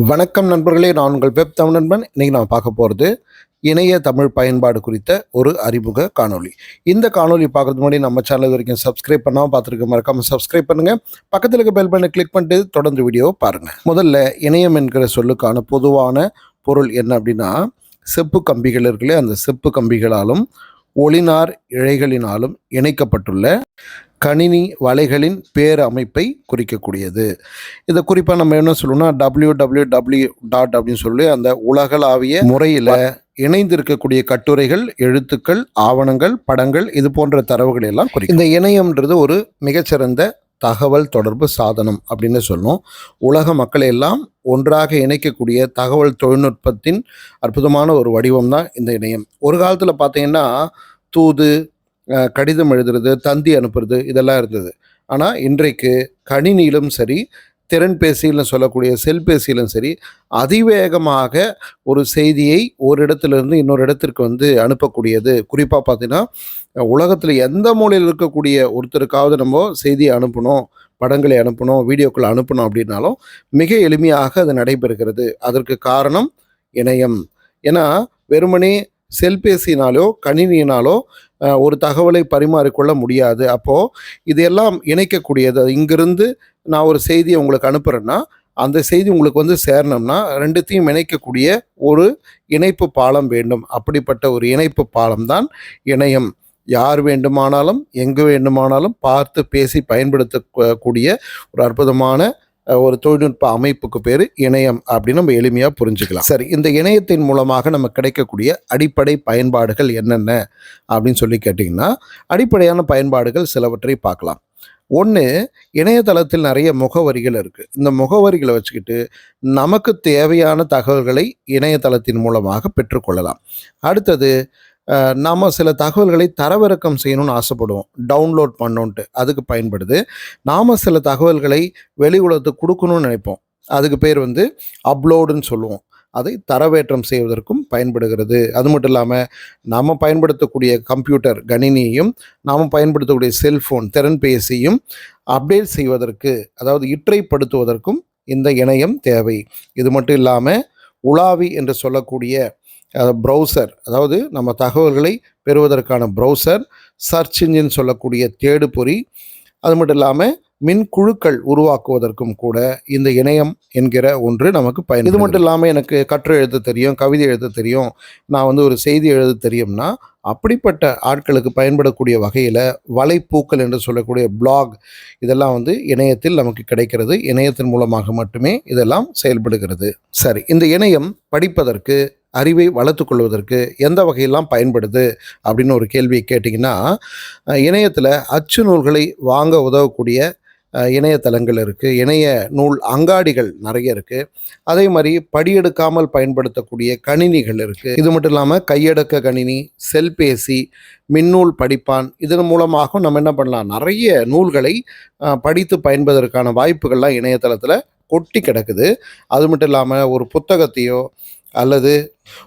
வணக்கம் நண்பர்களே நான் உங்கள் பெப் தமிழ் நண்பன். இன்னைக்கு நான் பார்க்க போகிறது இணைய தமிழ் பயன்பாடு குறித்த ஒரு அறிமுக காணொளி. இந்த காணொளி பார்க்கறதுக்கு முன்னாடி நம்ம சேனல் வரைக்கும் சப்ஸ்கிரைப் பண்ணாமல் பார்த்துருக்க மறக்காம சப்ஸ்கிரைப் பண்ணுங்கள் பக்கத்தில் இருக்க பெல் பண்ணை கிளிக் பண்ணிட்டு தொடர்ந்து வீடியோவை பாருங்கள் முதல்ல இணையம் என்கிற சொல்லுக்கான பொதுவான பொருள் என்ன அப்படின்னா செப்பு கம்பிகள் இருக்குல்ல அந்த செப்பு கம்பிகளாலும் ஒளினார் இழைகளினாலும் இணைக்கப்பட்டுள்ள கணினி வலைகளின் பேரமைப்பை குறிக்கக்கூடியது. இதை குறிப்பாக நம்ம என்ன சொல்லணும்னா டபிள்யூ டபிள்யூ டபிள்யூ டாட் அப்படின்னு சொல்லி அந்த உலகளாவிய முறையில் இணைந்திருக்கக்கூடிய கட்டுரைகள் எழுத்துக்கள் ஆவணங்கள் படங்கள் இது போன்ற தரவுகள் எல்லாம் குறிக்கும். இந்த இணையம்ன்றது ஒரு மிகச்சிறந்த தகவல் தொடர்பு சாதனம் அப்படின்னு சொல்லணும் உலக மக்களை எல்லாம் ஒன்றாக இணைக்கக்கூடிய தகவல் தொழில்நுட்பத்தின் அற்புதமான ஒரு வடிவம் தான் இந்த இணையம். ஒரு காலத்தில் பார்த்தீங்கன்னா தூது கடிதம் எழுதுறது தந்தி அனுப்புறது இதெல்லாம் இருந்தது. ஆனால் இன்றைக்கு கணினியிலும் சரி திறன்பேசியிலும் சொல்லக்கூடிய செல்பேசியிலும் சரி அதிவேகமாக ஒரு செய்தியை ஒரு இடத்துலேருந்து இன்னொரு இடத்திற்கு வந்து அனுப்பக்கூடியது. குறிப்பாக பார்த்தீங்கன்னா உலகத்தில் எந்த மூலையில் இருக்கக்கூடிய ஒருத்தருக்காவது நம்ம செய்தியை அனுப்பணும் படங்களை அனுப்பணும் வீடியோக்களை அனுப்பணும் அப்படின்னாலும் மிக எளிமையாக அது நடைபெறுகிறது. அதற்கு காரணம் இணையம். ஏன்னா வெறுமனே செல்பேசினாலோ கணினியினாலோ ஒரு தகவலை பரிமாறிக்கொள்ள முடியாது. அப்போது இதெல்லாம் இணைக்கக்கூடியது. இங்கிருந்து நான் ஒரு செய்தியை உங்களுக்கு அனுப்புகிறேன்னா அந்த செய்தி உங்களுக்கு வந்து சேரணும்னா ரெண்டுத்தையும் இணைக்கக்கூடிய ஒரு இணைப்பு பாலம் வேண்டும். அப்படிப்பட்ட ஒரு இணைப்பு பாலம் தான் இணையம். யார் வேண்டுமானாலும் எங்கு வேண்டுமானாலும் பார்த்து பேசி பயன்படுத்தக்கூடிய ஒரு அற்புதமான ஒரு தொழில்நுட்ப அமைப்புக்கு பேர் இணையம் அப்படின்னு நம்ம எளிமையாக புரிஞ்சுக்கலாம். சரி இந்த இணையத்தின் மூலமாக நம்ம கிடைக்கக்கூடிய அடிப்படை பயன்பாடுகள் என்னென்ன அப்படின்னு சொல்லி கேட்டிங்கன்னா அடிப்படையான பயன்பாடுகள் சிலவற்றை பார்க்கலாம். ஒன்று இணையதளத்தில் நிறைய முகவரிகள் இருக்குது இந்த முகவரிகளை வச்சுக்கிட்டு நமக்கு தேவையான தகவல்களை இணையதளத்தின் மூலமாக பெற்றுக்கொள்ளலாம். அடுத்தது நாம் சில தகவல்களை தரவிறக்கம் செய்யணும்னு ஆசைப்படுவோம். டவுன்லோட் பண்ணோன்ட்டு அதுக்கு பயன்படுது. நாம் சில தகவல்களை வெளி உலகத்துக்கு கொடுக்கணும்னு நினைப்போம். அதுக்கு பேர் வந்து அப்லோடுன்னு சொல்லுவோம். அதை தரவேற்றம் செய்வதற்கும் பயன்படுகிறது. அது மட்டும் இல்லாமல் நாம் பயன்படுத்தக்கூடிய கம்ப்யூட்டர் கணினியையும் நாம் பயன்படுத்தக்கூடிய செல்ஃபோன் திறன்பேசியும் அப்டேட் செய்வதற்கு அதாவது இற்றைப்படுத்துவதற்கும் இந்த இணையம் தேவை. இது மட்டும் இல்லாமல் உலாவி என்று சொல்லக்கூடிய ப்ரௌசர் அதாவது நம்ம தகவல்களை பெறுவதற்கான ப்ரௌசர் சர்ச் இன்ஜின் சொல்லக்கூடிய தேடுபொறி அது மட்டும் இல்லாமல் மின் குழுக்கள் உருவாக்குவதற்கும் கூட இந்த இணையம் என்கிற ஒன்று நமக்கு பயன் இது மட்டும் இல்லாமல் எனக்கு கட்டுரை எழுத தெரியும் கவிதை எழுத தெரியும் நான் வந்து ஒரு செய்தி எழுத தெரியும்னா அப்படிப்பட்ட ஆட்களுக்கு பயன்படக்கூடிய வகையில் வலைப்பூக்கள் என்று சொல்லக்கூடிய பிளாக் இதெல்லாம் வந்து இணையத்தில் நமக்கு கிடைக்கிறது. இணையத்தின் மூலமாக மட்டுமே இதெல்லாம் செயல்படுகிறது. சரி இந்த இணையம் படிப்பதற்கு அறிவை வளர்த்து கொள்வதற்கு எந்த வகையெல்லாம் பயன்படுது அப்படின்னு ஒரு கேள்வியை கேட்டிங்கன்னா இணையத்தில் அச்சு நூல்களை வாங்க உதவக்கூடிய இணையதளங்கள் இருக்குது இணைய நூல் அங்காடிகள் நிறைய இருக்குது அதே மாதிரி படியெடுக்காமல் பயன்படுத்தக்கூடிய கணினிகள் இருக்குது இது மட்டும் இல்லாமல் கையடக்க கணினி செல்பேசி மின்னூல் படிப்பான் இதன் மூலமாக நம்ம என்ன பண்ணலாம்? நிறைய நூல்களை படித்து பயன்பதற்கான வாய்ப்புகள்லாம் இணையதளத்தில் கொட்டி கிடக்குது. அது மட்டும் இல்லாமல் ஒரு புத்தகத்தையோ அல்லது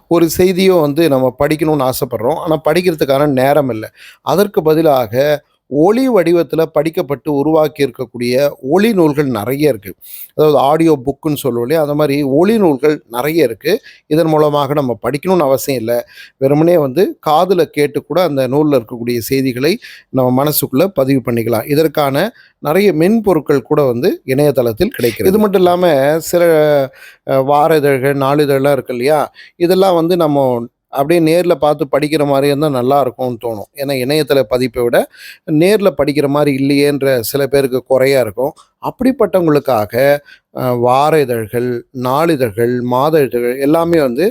ஒரு செய்தியோ வந்து நம்ம படிக்கணும்னு ஆசைப்படுறோம். ஆனால் படிக்கிறதுக்கான நேரம் இல்லை. அதற்கு பதிலாக ஒளி வடிவத்தில் படிக்கப்பட்டு உருவாக்கி இருக்கக்கூடிய ஒளி நூல்கள் நிறைய இருக்குது அதாவது ஆடியோ புக்குன்னு சொல்லுவோம் இல்லையா? அந்த மாதிரி ஒளி நூல்கள் நிறைய இருக்குது இதன் மூலமாக நம்ம படிக்கணும்னு அவசியம் இல்லை. வெறுமனே வந்து காதில் கேட்டு கூட அந்த நூலில் இருக்கக்கூடிய செய்திகளை நம்ம மனசுக்குள்ளே பதிவு பண்ணிக்கலாம். இதற்கான நிறைய மென்பொருட்கள் கூட வந்து இணையதளத்தில் கிடைக்கிறது. இது மட்டும் இல்லாமல் சில வார இதழ்கள் நாளிதழ்லாம் இருக்கு இல்லையா? இதெல்லாம் வந்து நம்ம அப்படியே நேரில் பார்த்து படிக்கிற மாதிரி இருந்தால் நல்லா இருக்கும்னு தோணும். ஏன்னா இணையத்தில் பதிப்பை விட நேரில் படிக்கிற மாதிரி இல்லையேன்ற சில பேருக்கு குறையா இருக்கும். அப்படிப்பட்டவங்களுக்காக வார இதழ்கள் நாளிதழ்கள் மாத இதழ்கள் எல்லாமே வந்து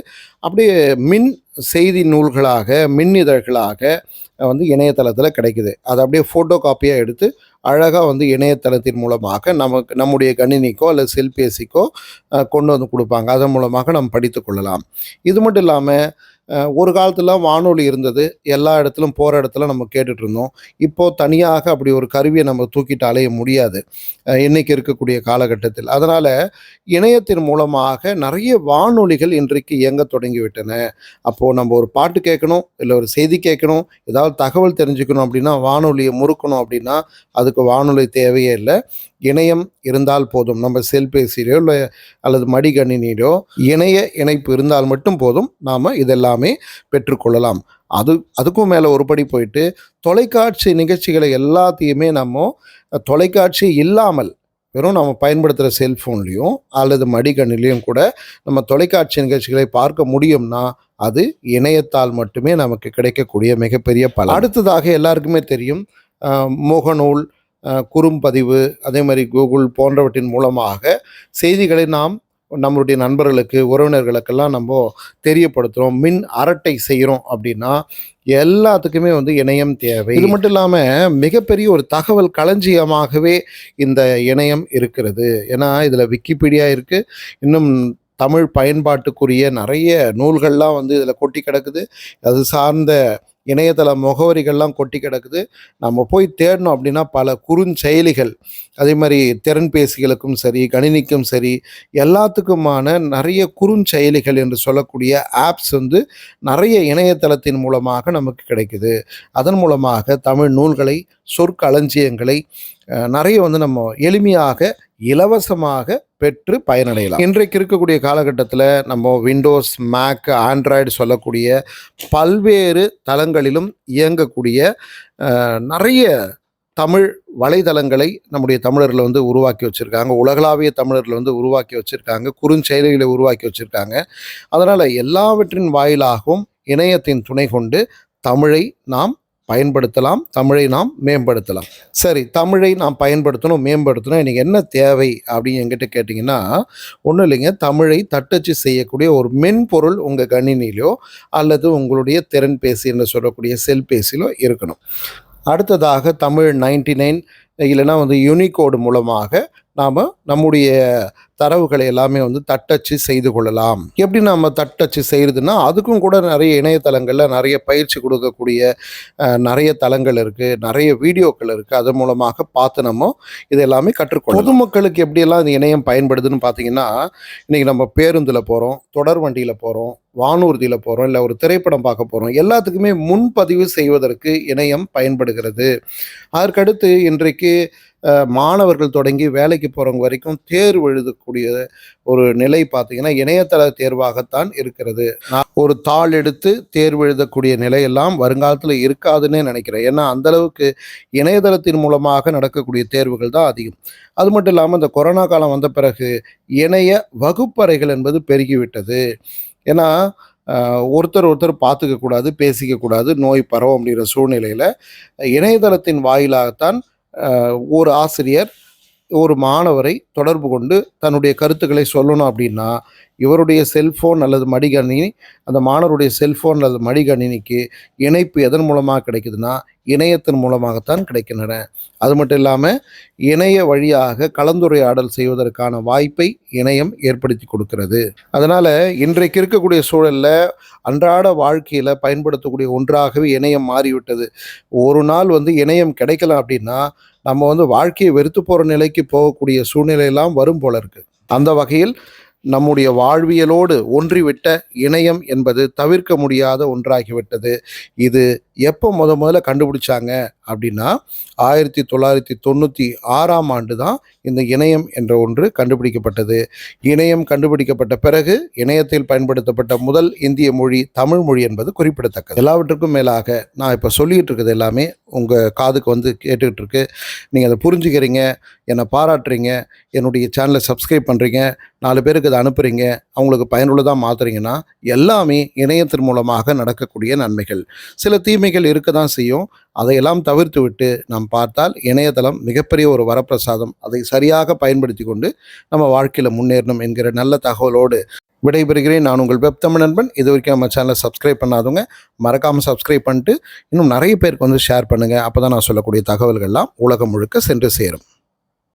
அப்படியே மின் செய்தி நூல்களாக மின் இதழ்களாக வந்து இணையதளத்தில் கிடைக்குது. அதை அப்படியே ஃபோட்டோ காப்பியாக எடுத்து அழகாக வந்து இணையதளத்தின் மூலமாக நமக்கு நம்முடைய கணினிக்கோ அல்லது செல்பேசிக்கோ கொண்டு வந்து கொடுப்பாங்க. அதன் மூலமாக நம்ம படித்து கொள்ளலாம். இது மட்டும் இல்லாமல் ஒரு காலத்தில் வானொலி இருந்தது. எல்லா இடத்துலும் போகிற இடத்துல நம்ம கேட்டுட்டு இருந்தோம். இப்போது தனியாக அப்படி ஒரு கருவியை நம்ம தூக்கிட்டு அலைய முடியாது. இன்றைக்கி இருக்கக்கூடிய காலகட்டத்தில். அதனால் இணையத்தின் மூலமாக நிறைய வானொலிகள் இன்றைக்கு இயங்க தொடங்கிவிட்டன அப்போது நம்ம ஒரு பாட்டு கேட்கணும் இல்லை ஒரு செய்தி கேட்கணும் ஏதாவது தகவல் தெரிஞ்சுக்கணும் அப்படின்னா வானொலியை முறுக்கணும் அப்படின்னா அதுக்கு வானொலி தேவையே இல்லை. இணையம் இருந்தால் போதும். நம்ம செல்பேசியிலோ இல்லை அல்லது மடிகணினியிலோ இணைய இணைப்பு இருந்தால் மட்டும் போதும். நாம் இதெல்லாமே பெற்றுக்கொள்ளலாம் அது அதுக்கும் மேலே ஒரு படி போயிட்டு தொலைக்காட்சி நிகழ்ச்சிகளை எல்லாத்தையுமே நம்ம தொலைக்காட்சி இல்லாமல் வெறும் நம்ம பயன்படுத்துகிற செல்ஃபோன்லேயும் அல்லது மடிக்கணிலையும் கூட நம்ம தொலைக்காட்சி நிகழ்ச்சிகளை பார்க்க முடியும்னா அது இணையத்தால் மட்டுமே நமக்கு கிடைக்கக்கூடிய மிகப்பெரிய பல அடுத்ததாக எல்லாருக்குமே தெரியும் முகநூல் குறும்பதிவு அதே மாதிரி கூகுள் போன்றவற்றின் மூலமாக செய்திகளை நாம் நம்மளுடைய நண்பர்களுக்கு உறவினர்களுக்கெல்லாம் நம்ம தெரியப்படுத்துகிறோம் மின் அரட்டை செய்கிறோம் அப்படின்னா எல்லாத்துக்குமே வந்து இணையம் தேவை. இது மட்டும் இல்லாமல் மிகப்பெரிய ஒரு தகவல் களஞ்சியமாகவே இந்த இணையம் இருக்கிறது. ஏன்னா இதில் விக்கிபீடியா இருக்குது இன்னும் தமிழ் பயன்பாட்டுக்குரிய நிறைய நூல்கள்லாம் வந்து இதில் கொட்டி கிடக்குது. அது சார்ந்த இணையதள முகவரிகள்லாம் கொட்டி கிடக்குது. நம்ம போய் தேடணும் அப்படின்னா பல குறுஞ்செயலிகள். அதே மாதிரி திறன்பேசிகளுக்கும் சரி கணினிக்கும் சரி எல்லாத்துக்குமான நிறைய குறுஞ்செயலிகள் என்று சொல்லக்கூடிய ஆப்ஸ் வந்து நிறைய இணையதளத்தின் மூலமாக நமக்கு கிடைக்குது. அதன் மூலமாக தமிழ் நூல்களை சொற்களஞ்சியங்களை நிறைய வந்து நம்ம எளிமையாக இலவசமாக பெற்று பயனடையலாம். இன்றைக்கு இருக்கக்கூடிய காலகட்டத்தில் நம்ம விண்டோஸ் மேக் ஆண்ட்ராய்டு சொல்லக்கூடிய பல்வேறு தளங்களிலும் இயங்கக்கூடிய நிறைய தமிழ் வலைதளங்களை நம்முடைய தமிழர்கள் வந்து உருவாக்கி வச்சுருக்காங்க. உலகளாவிய தமிழர்கள் வந்து உருவாக்கி வச்சுருக்காங்க. குறுஞ்செயலிகளை உருவாக்கி வச்சுருக்காங்க. அதனால் எல்லாவற்றின் வாயிலாகவும் இணையத்தின் துணை கொண்டு தமிழை நாம் பயன்படுத்தலாம் தமிழை நாம் மேம்படுத்தலாம். சரி தமிழை நாம் பயன்படுத்தணும் மேம்படுத்தணும் எனக்கு என்ன தேவை அப்படின்னு என்கிட்ட கேட்டிங்கன்னா ஒன்றும் இல்லைங்க தமிழை தட்டச்சு செய்யக்கூடிய ஒரு மென்பொருள் உங்கள் கணினியிலோ அல்லது உங்களுடைய திறன்பேசி என்று சொல்லக்கூடிய செல்பேசியிலோ இருக்கணும். அடுத்ததாக தமிழ் நைன்டி நைன் இல்லைன்னா வந்து யூனிகோடு மூலமாக நாம் நம்முடைய தரவுகளை எல்லாமே வந்து தட்டச்சு செய்து கொள்ளலாம். எப்படி நம்ம தட்டச்சு செய்கிறதுனா அதுக்கும் கூட நிறைய இணையதளங்களில் நிறைய பயிற்சி கொடுக்கக்கூடிய நிறைய தளங்கள் இருக்குது நிறைய வீடியோக்கள் இருக்குது அது மூலமாக பார்த்து நம்ம இது எல்லாமே கற்றுக்கொள்ள பொதுமக்களுக்கு எப்படியெல்லாம் இந்த இணையம் பயன்படுதுன்னு பார்த்தீங்கன்னா இன்றைக்கி நம்ம பேருந்தில் போகிறோம் தொடர் வண்டியில் போகிறோம் வானூர்தியில் போகிறோம் இல்லை ஒரு திரைப்படம் பார்க்க போகிறோம் எல்லாத்துக்குமே முன்பதிவு செய்வதற்கு இணையம் பயன்படுகிறது. அதற்கடுத்து இன்றைக்கு மாணவர்கள் தொடங்கி வேலைக்கு போகிறவங்க வரைக்கும் தேர்வு எழுதக்கூடிய ஒரு நிலை பார்த்தீங்கன்னா இணையதள தேர்வாகத்தான் இருக்கிறது. நான் ஒரு தாள் எடுத்து தேர்வு எழுதக்கூடிய நிலையெல்லாம் வருங்காலத்தில் இருக்காதுன்னே நினைக்கிறேன். ஏன்னா அந்தளவுக்கு இணையதளத்தின் மூலமாக நடக்கக்கூடிய தேர்வுகள் தான் அதிகம். அது மட்டும் இல்லாமல் இந்த கொரோனா காலம் வந்த பிறகு இணைய வகுப்பறைகள் என்பது பெருகிவிட்டது. ஏன்னா ஒருத்தர் ஒருத்தர் பார்த்துக்க கூடாது பேசிக்க கூடாது நோய் பரவும் அப்படிங்கிற சூழ்நிலையில் இணையதளத்தின் வாயிலாகத்தான் ஒரு ஆசிரியர் ஒரு மாணவரை தொடர்பு கொண்டு தன்னுடைய கருத்துக்களை சொல்லணும் அப்படின்னா இவருடைய செல்ஃபோன் அல்லது மடிகணினி அந்த மாணவருடைய செல்ஃபோன் அல்லது மடிகணினிக்கு இணைப்பு எதன் மூலமாக கிடைக்குதுன்னா இணையத்தின் மூலமாகத்தான் கிடைக்கின்றன. அது மட்டும் இல்லாமல் இணைய வழியாக கலந்துரையாடல் செய்வதற்கான வாய்ப்பை இணையம் ஏற்படுத்தி கொடுக்கிறது. அதனால் இன்றைக்கு இருக்கக்கூடிய சூழலில் அன்றாட வாழ்க்கையில் பயன்படுத்தக்கூடிய ஒன்றாகவே இணையம் மாறிவிட்டது. ஒரு நாள் வந்து இணையம் கிடைக்கல அப்படின்னா நம்ம வந்து வாழ்க்கையை வெறுத்து போகிற நிலைக்கு போகக்கூடிய சூழ்நிலையெல்லாம் வரும் போல இருக்குது அந்த வகையில் நம்முடைய வாழ்வியலோடு ஒன்றிவிட்ட இணையம் என்பது தவிர்க்க முடியாத ஒன்றாகிவிட்டது. இது எப்போ முத முதல்ல கண்டுபிடிச்சாங்க அப்படின்னா ஆயிரத்தி தொள்ளாயிரத்தி தொண்ணூற்றி ஆறாம் ஆண்டு தான் இந்த இணையம் என்ற ஒன்று கண்டுபிடிக்கப்பட்டது. இணையம் கண்டுபிடிக்கப்பட்ட பிறகு இணையத்தில் பயன்படுத்தப்பட்ட முதல் இந்திய மொழி தமிழ் மொழி என்பது குறிப்பிடத்தக்கது. எல்லாவற்றுக்கும் மேலாக நான் இப்போ சொல்லிகிட்டு இருக்கிறது எல்லாமே உங்கள் காதுக்கு வந்து கேட்டுக்கிட்டு இருக்கு நீங்கள் அதை புரிஞ்சுக்கிறீங்க என்னை பாராட்டுறீங்க என்னுடைய சேனலை சப்ஸ்கிரைப் பண்ணுறீங்க நாலு பேருக்கு அதை அனுப்புகிறீங்க அவங்களுக்கு பயனுள்ளதாக மாற்றுறீங்கன்னா எல்லாமே இணையத்தின் மூலமாக நடக்கக்கூடிய நன்மைகள். சில தீமைகள் இருக்க தான் செய்யும். அதையெல்லாம் தவிர்த்து விட்டு நாம் பார்த்தால் இணையதளம் மிகப்பெரிய ஒரு வரப்பிரசாதம். அதை சரியாக பயன்படுத்தி கொண்டு நம்ம வாழ்க்கையில் முன்னேறணும் என்கிற நல்ல தகவலோடு விடைபெறுகிறேன். நான் உங்கள் வெப் தமிழ் நண்பன். இது வரைக்கும் நம்ம சேனலை சப்ஸ்கிரைப் பண்ணாதவங்க மறக்காமல் சப்ஸ்கிரைப் பண்ணிட்டு இன்னும் நிறைய பேருக்கு வந்து ஷேர் பண்ணுங்கள் அப்போ தான் நான் சொல்லக்கூடிய தகவல்கள்லாம் உலகம் முழுக்க சென்று சேரும்.